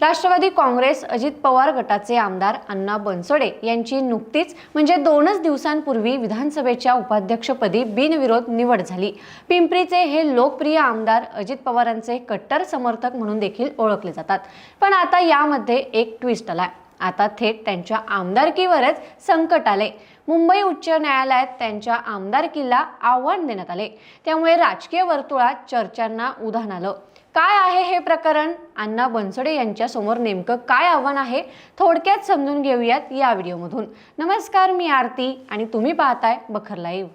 राष्ट्रवादी काँग्रेस अजित पवार गटाचे आमदार अण्णा बनसोडे यांची नुकतीच म्हणजे दोनच दिवसांपूर्वी विधानसभेच्या उपाध्यक्षपदी बिनविरोध निवड झाली. पिंपरीचे हे लोकप्रिय आमदार अजित पवारांचे कट्टर समर्थक म्हणून देखील ओळखले जातात. पण आता यामध्ये एक ट्विस्ट आलाय. आता थेट त्यांच्या आमदारकीवरच संकट आले. मुंबई उच्च न्यायालयात त्यांच्या आमदारकीला आव्हान देण्यात आले. त्यामुळे राजकीय वर्तुळात चर्चांना उधाण आलं. काय आहे हे प्रकरण? अण्णा बनसोडे यांच्यासमोर नेमकं काय आव्हान आहे? थोडक्यात समजून घेऊयात या व्हिडिओमधून. नमस्कार मी आरती आणि तुम्ही पाहताय बखर लाईव्ह.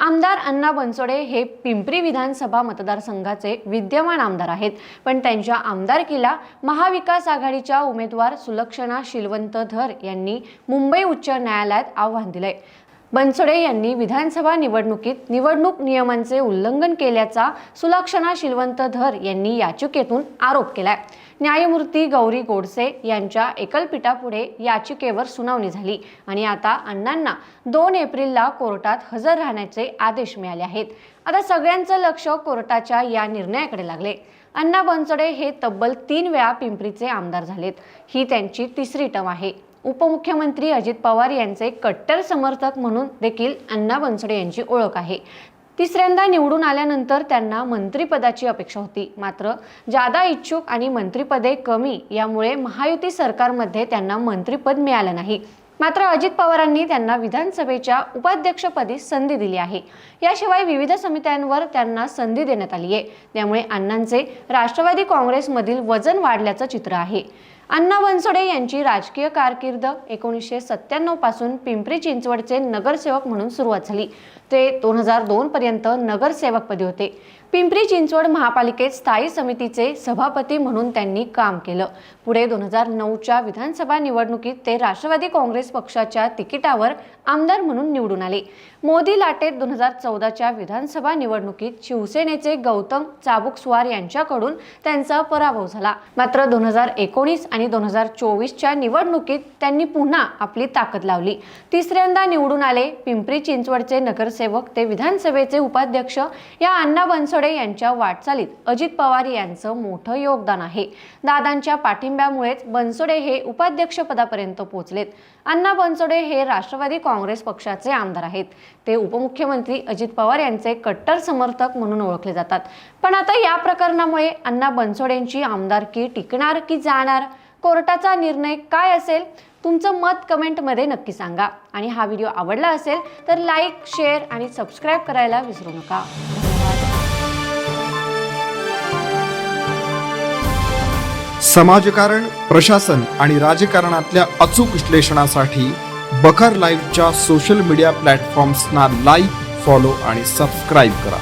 आमदार अण्णा बनसोडे हे पिंपरी विधानसभा मतदारसंघाचे विद्यमान आमदार आहेत. पण त्यांच्या आमदारकीला महाविकास आघाडीच्या उमेदवार सुलक्षणा शिलवंत धर यांनी मुंबई उच्च न्यायालयात आव्हान दिलंय. बनसोडे यांनी विधानसभा निवडणुकीत निवडणूक नियमांचे उल्लंघन केल्याचा सुलक्षणा शिलवंत धर यांनी याचिकेतून आरोप केलाय. न्यायमूर्ती गौरी गोडसे यांच्या एकलपीठापुढे याचिकेवर सुनावणी झाली आणि आता अण्णांना दोन एप्रिलला कोर्टात हजर राहण्याचे आदेश मिळाले आहेत. आता सगळ्यांचं लक्ष कोर्टाच्या या निर्णयाकडे लागले. अण्णा बनसोडे हे तब्बल तीन वेळा पिंपरीचे आमदार झालेत. ही त्यांची तिसरी टम आहे. उपमुख्यमंत्री अजित पवार यांचे कट्टर समर्थक म्हणून देखील अण्णा बनसोडे यांची ओळख आहे. तिसऱ्यांदा निवडून आल्यानंतर त्यांना मंत्रिपदाची अपेक्षा होती. मात्र जादा इच्छुक आणि मंत्रिपदे कमी यामुळे महायुती सरकारमध्ये त्यांना मंत्रिपद मिळालं नाही. मात्र अजित पवारांनी त्यांना विधानसभेच्या उपाध्यक्षपदी संधी दिली आहे. याशिवाय विविध समित्यांवर त्यांना संधी देण्यात आली आहे त्यामुळे अण्णांचे राष्ट्रवादी काँग्रेसमधील वजन वाढल्याचं चित्र आहे. अण्णा बनसोडे यांची राजकीय कारकीर्द एकोणीसशे सत्त्याण्णवपासून पिंपरी चिंचवडचे नगरसेवक म्हणून सुरुवात झाली. ते दोन हजार दोन पर्यंत नगरसेवकपदी होते. पिंपरी चिंचवड महापालिकेत स्थायी समितीचे सभापती म्हणून त्यांनी काम केलं. पुढे दोन हजार नऊच्या विधानसभा निवडणुकीत ते राष्ट्रवादी काँग्रेस पक्षाच्या तिकिटावर आमदार म्हणून निवडून आले. मोदी लाटेत दोन हजार चौदाच्या विधानसभा निवडणुकीत शिवसेनेचे गौतम चाबुकस्वार यांच्याकडून त्यांचा पराभव झाला. मात्र दोन हजार एकोणीस आणि दोन हजार चोवीसच्या निवडणुकीत त्यांनी पुन्हा आपली ताकद लावली. तिसऱ्यांदा निवडून आले पिंपरी चिंचवडचे नगरसेवक ते विधानसभेचे उपाध्यक्ष या अण्णा बनसोडे यांच्या वाटचालीत अजित पवार यांचं मोठं योगदान आहे. दादांच्या पाठिंब्यामुळेच बनसोडे हे उपाध्यक्षपदापर्यंत पोहोचलेत. अण्णा बनसोडे हे राष्ट्रवादी काँग्रेस पक्षाचे आमदार आहेत. ते उपमुख्यमंत्री अजित पवार यांचे कट्टर समर्थक म्हणून ओळखले जातात. पण आता या प्रकरणामुळे अण्णा बनसोडेंची आमदारकी टिकणार की जाणार? कोर्टाचा निर्णय काय असेल तुमचं मत कमेंटमध्ये नक्की सांगा. आणि हा व्हिडिओ आवडला असेल तर लाईक शेअर आणि सबस्क्राईब करायला विसरू नका. समाजकारण प्रशासन आणि राजकारणातल्या अचूक विश्लेषणासाठी बखर लाईव्हच्या सोशल मीडिया प्लॅटफॉर्म्सना लाईक फॉलो आणि सबस्क्राईब करा.